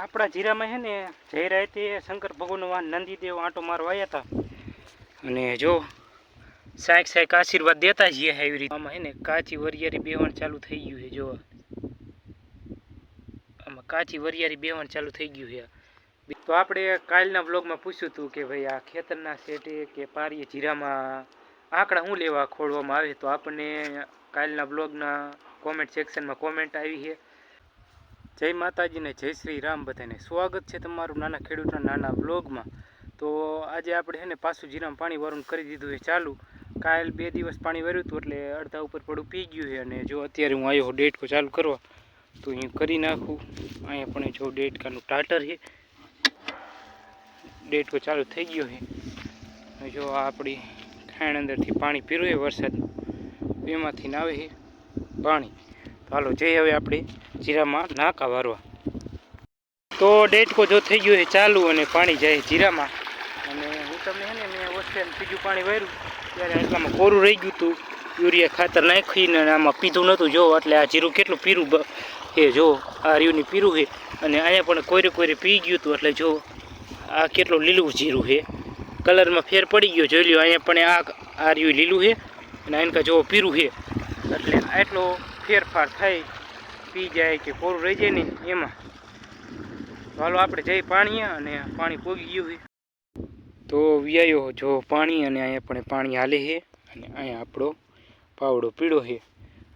આપણા જીરામાં છે ને જઈ રાતે શંકર ભગવાન નંદીદેવ આંટો મારવા આવ્યા હતા. અને જો સાયક સાયક આશીર્વાદ દેતા જઈએ એવી રીતે. આમાં છે ને, કાચી વરિયારી બેવણ ચાલુ થઈ ગયું છે, જો. આમાં કાચી વરિયારી બેવણ ચાલુ થઈ ગયું છે. તો આપણે કાલના બ્લોગમાં પૂછ્યું હતું કે ભાઈ, આ ખેતરના શેઠે કે પારીએ જીરામાં આંકડા શું લેવા ખોળવામાં આવે? તો આપણને કાલના બ્લોગના કોમેન્ટ સેક્શનમાં કોમેન્ટ આવી છે. જય માતાજી ને જય શ્રી રામ બધાને. સ્વાગત છે તમારું નાના ખેડૂતના નાના બ્લોગમાં તો આજે આપણે છે ને પાછું જીરામ પાણી વાળું કરી દીધું છે ચાલુ. કાલ બે દિવસ પાણી વર્યું હતું એટલે અડધા ઉપર પડું પી ગયું છે અને જો અત્યારે હું આવ્યો ડેટકો ચાલુ કરવા, તો અહીં કરી નાખું. અહીંયા પણ જો ડેટકાનું ટાટર છે. ડેટકો ચાલુ થઈ ગયો છે. જો આપણી ખાણ અંદરથી પાણી પીરું છે વરસાદનું એમાંથી આવે છે પાણી. હાલો જઈ હવે આપણે જીરામાં નાકા વારવા. તો ડેટકો જો થઈ ગયો એ ચાલુ અને પાણી જાય જીરામાં. અને હું તમને છે ને મેં વચ્ચે ત્રીજું પાણી વાર્યું, ત્યારે આટલામાં કોરું રહી ગયું હતું યુરિયા ખાતર નાખીને આમાં પીધું નહોતું. જો એટલે આ જીરું કેટલું પીરું એ જો, આ રીવની પીરું છે. અને અહીંયા પણ કોયરે કોયરે પી ગયું હતું એટલે જો, આ કેટલું લીલું જીરું છે. કલરમાં ફેર પડી ગયો, જોઈ લ્યો, અહીંયા પણ આ આ રહ્યું લીલું છે. અને આનકા જો પીરું છે. એટલે આટલો ફેરફાર થાય પી જાય કે કોરું રહી જાય ને એમાં. ચાલો આપણે જઈ પાણી અને પાણી પોગી ગયું છે. તો વ્યાયો જો પાણી અને અહીંયા પણ પાણી હાલે છે અને અહીંયા આપણો પાવડો પીળો છે.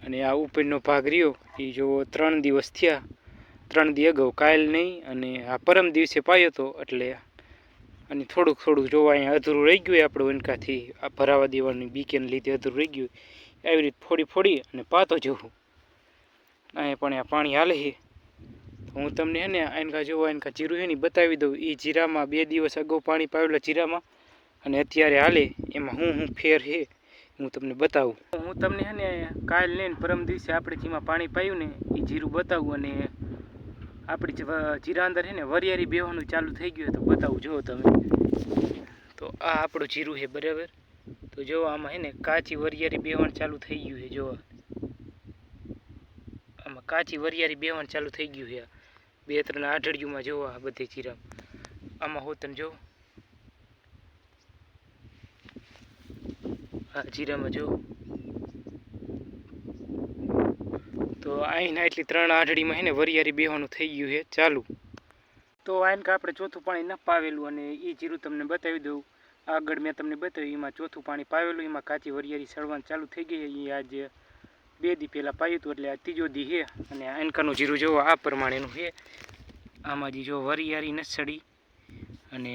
અને આ ઉપરનો ભાગ રહ્યો એ જો ત્રણ દિવસ થયા, ત્રણ દી અગાઉ કાયલ નહીં અને આ પરમ દિવસે પાયો હતો એટલે અને થોડુંક થોડુંક જોવા અહીંયા અધૂરું રહી ગયું આપણું એનકાથી આ ભરાવા દેવાની બીકેને લીધે અધૂરું રહી ગયું. આવી રીતે ફોડી ફોડી અને પાતો જવું. અહીંયા પણ આ પાણી હાલે છે. હું તમને હે ને એનકા જોવા એનકા જીરું છે ને બતાવી દઉં. એ જીરામાં બે દિવસ અગાઉ પાણી પાવેલા જીરામાં અને અત્યારે હાલે. એમાં હું હું ફેર છે હું તમને બતાવું. હું તમને હે ને કાલ લઈને પરમ દિવસે આપણે જેમાં પાણી પાયું ને એ જીરું બતાવું અને આપણી જીરા અંદર છે ને વરિયાળી બેવાનું ચાલુ થઈ ગયું તો બતાવું. જુઓ તમે. તો આ આપણું જીરું છે બરાબર. તો જો આમાં છે ને કાચી વરિયાળી બેવણ ચાલુ થઈ ગયું છે. જો આમાં કાચી વરિયાળી બેવાનું ચાલુ થઈ ગયું છે. બે ત્રણ આઢળિયુંમાં જોવો આ બધી જીરા આમાં હોતન જો. આ જીરામાં જો. તો અહીંના એટલી ત્રણ આઢળીમાં હે ને વરિયાળી બેવાનું થઈ ગયું છે. ચાલુ. તો આઈન આપણે ચોથું પાણી ન પાવેલું અને એ જીરું તમને બતાવી દઉં. આગળ મેં તમને બતાવ્યું, એમાં ચોથું પાણી પાવેલું, એમાં કાચી વરિયાળી સળવાનું ચાલુ થઈ ગઈ એ આજે બે દી પહેલાં પાયું હતું એટલે આ ત્રીજો દી છે અને એનકાનું જીરું જોવો, આ પ્રમાણેનું છે. આમાં જે જો વરિયારી ન સડી અને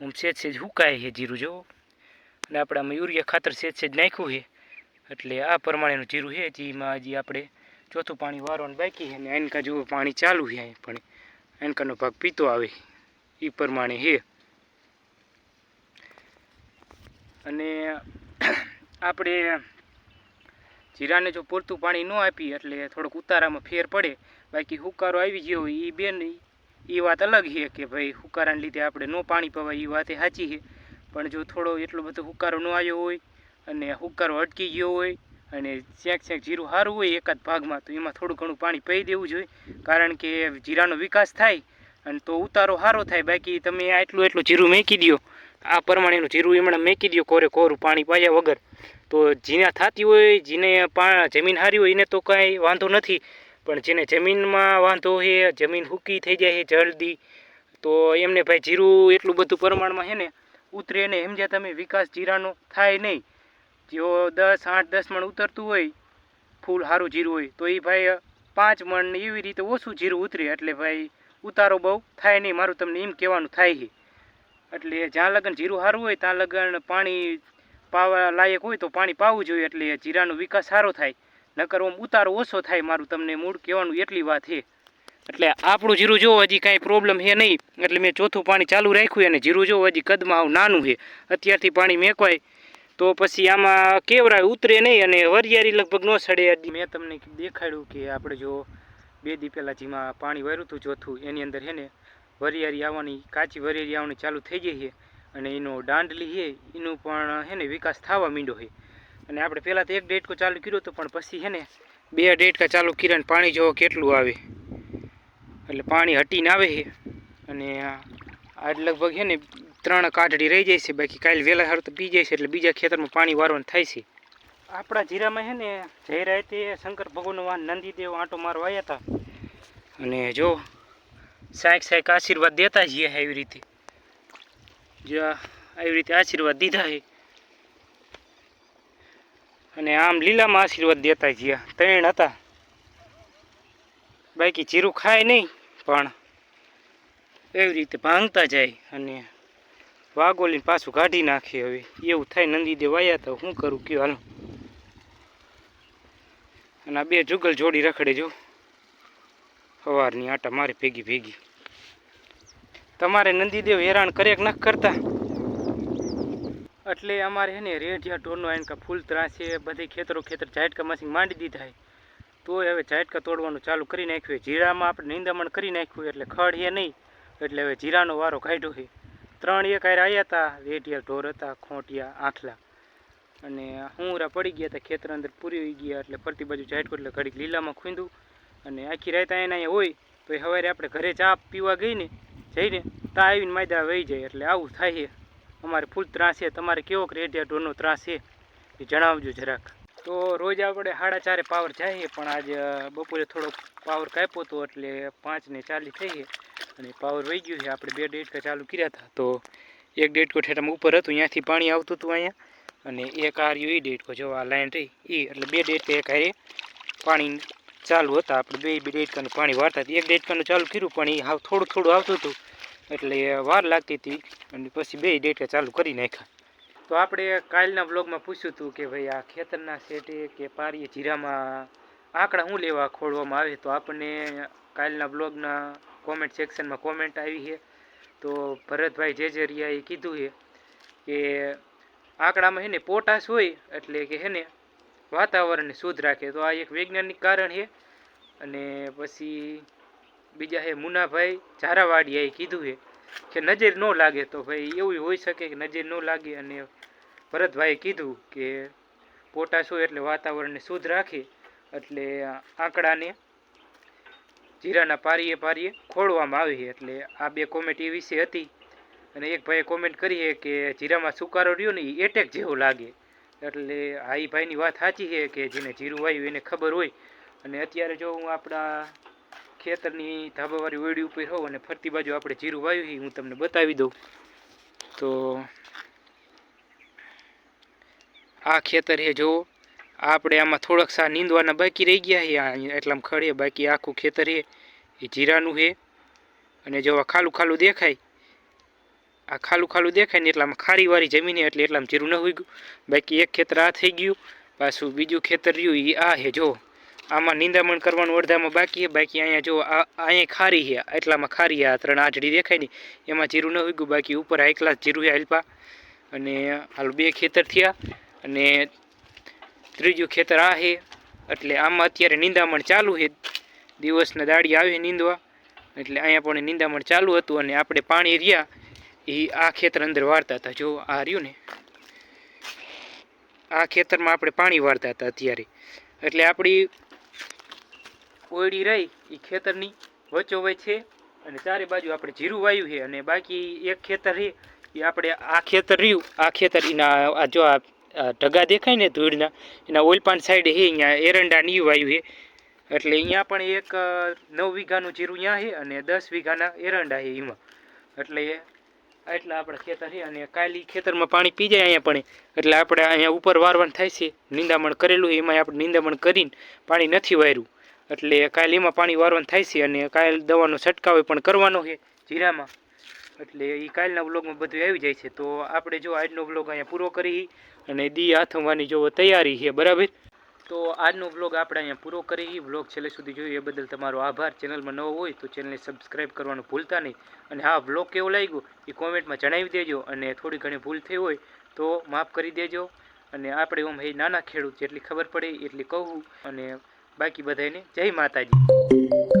આમ સેજ સેજ હુકાય છે જીરું જોવો. અને આપણે આમાં યુરિયા ખાતર સેજ સેજ નાખ્યું છે એટલે આ પ્રમાણેનું જીરું છે, જેમાં હજી આપણે ચોથું પાણી વારવાનું બાકી છે અને એનકા જેવું પાણી ચાલુ છે પણ એનકાનો ભાગ પીતો આવે એ પ્રમાણે છે. અને આપણે જીરાને જો પૂરતું પાણી ન આપી એટલે થોડોક ઉતારામાં ફેર પડે. બાકી હુકારો આવી ગયો હોય એ બેન એ વાત અલગ છે કે ભાઈ હુકારાને લીધે આપણે ન પાણી પવાય એ વાત સાચી છે. પણ જો થોડો એટલો બધો હુકારો ન આવ્યો હોય અને હુકારો અટકી ગયો હોય અને ક્યાંક ક્યાંક જીરું સારું હોય એકાદ ભાગમાં, તો એમાં થોડું ઘણું પાણી પી દેવું જોઈએ. કારણ કે જીરાનો વિકાસ થાય અને તો ઉતારો સારો થાય. બાકી તમે આટલું એટલું જીરું મેકી દો આ પ્રમાણેનું જીરું એમણે મેકી દો કોરે કોરું પાણી પાયા વગર. તો જીને થતી હોય, જીને જમીન સારી હોય, એને તો કાંઈ વાંધો નથી. પણ જેને જમીનમાં વાંધો છે જમીન સૂકી થઈ જાય છે જલ્દી, તો એમને ભાઈ જીરું એટલું બધું પ્રમાણમાં છે ને, ઉતરે ને સમજ્યા તમે વિકાસ જીરાનો થાય નહીં. જો દસ, આઠ, દસ મણ ઉતરતું હોય, ફૂલ સારું જીરું હોય, તો એ ભાઈ પાંચ મણ એવી રીતે ઓછું જીરું ઉતરે. એટલે ભાઈ ઉતારો બહુ થાય નહીં. મારું તમને એમ કહેવાનું થાય છે એટલે જ્યાં લગન જીરું સારું હોય, ત્યાં લગન પાણી પાવા લાયક હોય તો પાણી પાવું જોઈએ એટલે જીરાનો વિકાસ સારો થાય. નકર આમ ઉતારો ઓછો થાય મારું તમને મૂળ કહેવાનું એટલી વાત છે. એટલે આપણું જીરું જોવો હજી કાંઈ પ્રોબ્લેમ છે નહીં. એટલે મેં ચોથું પાણી ચાલુ રાખ્યું અને જીરું જોવો હજી કદમાં આવું નાનું છે. અત્યારથી પાણી મેંકવાય તો પછી આમાં કેવરાય ઉતરે નહીં અને વરિયાળી લગભગ ન સડે મેં તમને દેખાડ્યું કે આપણે જો બે દી પહેલાં જેમાં પાણી વર્યું હતું ચોથું, એની અંદર છે ને વરિયાળી આવવાની, કાચી વરિયાળી આવવાની ચાલુ થઈ ગઈ છે. અને એનો દાંડલી છે, એનું પણ, હે ને, વિકાસ થવા માંડ્યો છે. અને આપણે પહેલાં તો એક ડેટકો ચાલુ કર્યો હતો, પણ પછી હે ને, બે ડેટકા ચાલુ કર્યા ને પાણી જોવો કેટલું આવે. એટલે પાણી હટીને આવે છે. અને આ લગભગ હે ને, ત્રણ કાઢડી રહી જાય છે, બાકી કાલે વહેલા સારું તો પી જાય છે, એટલે બીજા ખેતરમાં પાણી વારવાનું થાય છે. આપણા જીરામાં છે ને જઈ તે શંકર ભગવાનનો નંદીદેવ આંટો મારવા આવ્યા હતા. અને જો સાંક સાંક આશીર્વાદ દેતા જઈએ એવી રીતે. જો આવી રીતે આશીર્વાદ દીધા છે. અને આમ લીલામાં આશીર્વાદ દેતા ગયા ત્રણ હતા. બાકી જીરું ખાય નહીં, પણ એવી રીતે ભાંગતા જાય અને વાગોલીને પાછું કાઢી નાખે હવે. એવું થાય નંદીદેવ આવ્યા તો શું કરું? કયો હાલો. અને આ બે જુગલ જોડી રખડે જો. સવારની આટા મારે ભેગી ભેગી. તમારે નંદીદેવ હેરાન કરે ન કરતા? એટલે અમારે છે ને રેઢિયા ઢોરનો એને કાં ફૂલ ત્રાસ બધી ખેતરો ખેતર ઝાટકા મશીન માંડી દીધા તોય હવે ઝાટકા તોડવાનું ચાલુ કરી નાખ્યું. જીરામાં આપણે નિંદામણ કરી નાખ્યું એટલે ખડ છે નહીં. એટલે હવે જીરાનો વારો કાઢ્યો છે. ત્રણ એક હારે આવ્યા હતા રેઢિયા ઢોર હતા, ખોંટિયા આંખલા અને હુંરા પડી ગયા હતા ખેતર અંદર પૂરી ગયા, એટલે ફરતી બાજુ ઝાટકો, એટલે ઘડીક લીલામાં ખૂંદું. અને આખી રાત એના અહીંયા હોય, તો એ સવારે આપણે ઘરે ચા પીવા ગઈ ને જઈને તા આવીને માયદા વહી જાય એટલે આવું થાય. છે અમારે ફૂલ ત્રાસ છે. તમારે કેવો રેડિયા ઢોરનો ત્રાસ છે એ જણાવજો જરાક. તો રોજ આપણે સાડા ચારે પાવર જાય પણ આજે બપોરે થોડોક પાવર કાપ્યો હતો એટલે પાંચ ને ચાલીસ થઈ અને પાવર વહી ગયું છે. આપણે બે ડેટકા ચાલુ કર્યા હતા. તો એક ડેટકો ઠેઠામાં ઉપર હતું. ત્યાંથી પાણી આવતું હતું અહીંયા. અને એક આર્યું એ ડેટકો જો આ લાઈન રહી. એ એટલે બે ડેટકા એક હારે પાણી ચાલુ હતા. આપણે બે બે ડેટકાનું પાણી વારતા હતા. એક ડેટકાનું ચાલુ કર્યું, પણ એ હાવ થોડું થોડું આવતું હતું. એટલે વાર લાગતી હતી. અને પછી બે ડેટા ચાલુ કરી નાખ્યા. તો આપણે કાલના બ્લોગમાં પૂછ્યું હતું કે ભાઈ, આ ખેતરના સેટે કે પારીએ જીરામાં આંકડા શું લેવા ખોડવામાં આવે? તો આપણને કાલના બ્લોગના કોમેન્ટ સેક્શનમાં કોમેન્ટ આવી છે. તો ભરતભાઈ જેજરિયાએ કીધું છે કે આંકડામાં છે ને, પોટાશ હોય એટલે કે છે ને વાતાવરણને શુદ્ધ રાખે. તો આ એક વૈજ્ઞાનિક કારણ છે. અને પછી બીજા છે મુનાભાઈ ઝારાવાડિયાએ કીધું છે કે નજર ન લાગે તો ભાઈ એવું હોઈ શકે કે નજર ન લાગે. અને ભરતભાઈએ કીધું કે પોટાશ એટલે વાતાવરણને શુદ્ધ રાખે. એટલે આંકડાને જીરાના પારીએ પારીએ ખોળવામાં આવી છે. એટલે આ બે કોમેન્ટ એ વિશે હતી. અને એક ભાઈએ કોમેન્ટ કરી છે કે જીરામાં સુકારો રહ્યો ને એ એટેક જેવો લાગે. એટલે આ ઈ ભાઈની વાત સાચી છે કે જેને જીરું વાવ્યું એને ખબર હોય. અને અત્યારે જો હું આપણા ખેતરની ધાબાવાળી ઓયડી ઉપર હોઉં અને ફરતી બાજુ આપણે જીરું વાવ્યું છે, હું તમને બતાવી દઉં. તો આ ખેતર છે જો આપણે આમાં થોડાક સા નીંદવાના બાકી રહી ગયા છે એટલામાં ખડે, બાકી આખું ખેતર છે, એ જીરાનું છે. અને જો ખાલું ખાલું દેખાય આ ખાલું ખાલું દેખાય ને એટલામાં ખારીવાળી જમીન એટલે એટલામાં જીરું ન ઉગ્યું. બાકી એક ખેતર આ થઈ ગયું, પાછું બીજું ખેતર રહ્યું એ આ છે, જો. આમાં નિંદામણ કરવાનું અડધામાં બાકી છે, બાકી અહીંયા જો આ, અહીંયા ખારી છે, એટલામાં ખારી આ ત્રણ આજડી દેખાય ને, એમાં જીરું ન ઉગ્યું, બાકી ઉપર આ એકલા જીરું છે અલ્પા અને હાલ બે ખેતર થયા, અને ત્રીજું ખેતર આ છે, એટલે આમાં અત્યારે નિંદામણ ચાલુ છે. દિવસના દાડી આવે નીંદવા, એટલે અહીંયા પણ નિંદામણ ચાલુ હતું અને આપણે પાણી રહ્યા એ આ ખેતર અંદર વાળતા હતા. જો આ રહ્યું ને, આ ખેતરમાં આપણે પાણી વાળતા હતા અત્યારે. એટલે આપણી ઓયડી રહી એ ખેતરની વચ્ચોવચ છે અને ચારે બાજુ આપણે જીરું વાયું છે અને બાકી એક ખેતર છે એ આપણે આ ખેતર રહ્યું. આ ખેતર એના, આ જો આ ઢગા દેખાય ને ધૂળના, એના ઓલપાન સાઈડ છે, અહીંયા એરંડા ની વાયું છે. એટલે અહીંયા પણ એક નવ વીઘાનું જીરું અહીંયા છે અને દસ વીઘાના એરંડા છે એમાં. એટલે એટલા આપણે ખેતર છે અને કાલી ખેતરમાં પાણી પી જાય અહીંયા પણ. એટલે આપણે અહીંયા ઉપર વારવાન થાય છે, નિંદામણ કરેલું એમાં આપણે નિંદામણ કરીને પાણી નથી વાર્યું એટલે કાલ એમાં પાણી વારવાન થાય છે અને કાલ દવાનો છંટકાવ પણ કરવાનો છે જીરામાં. એટલે એ કાલના વ્લોગમાં બધું આવી જાય છે. તો આપણે જો આજનો વ્લોગ અહીંયા પૂરો કરી અને દી આથમવાની જો તૈયારી છે, બરાબર? તો આજનો વ્લોગ આપણે અહીંયા પૂરો કરી. વ્લોગ છેલ્લે સુધી જોયું એ બદલ તમારો આભાર. ચેનલમાં નવો હોય તો ચેનલને સબસ્ક્રાઈબ કરવાનું ભૂલતા નહીં. અને હા, વ્લોગ કેવો લાગ્યો એ કોમેન્ટમાં જણાવી દેજો અને થોડી ઘણી ભૂલ થઈ હોય તો માફ કરી દેજો. અને આપણે ઓમ હે નાના ખેડૂત જેટલી ખબર પડે એટલી કહું. અને બાકી બધાને જય માતાજી.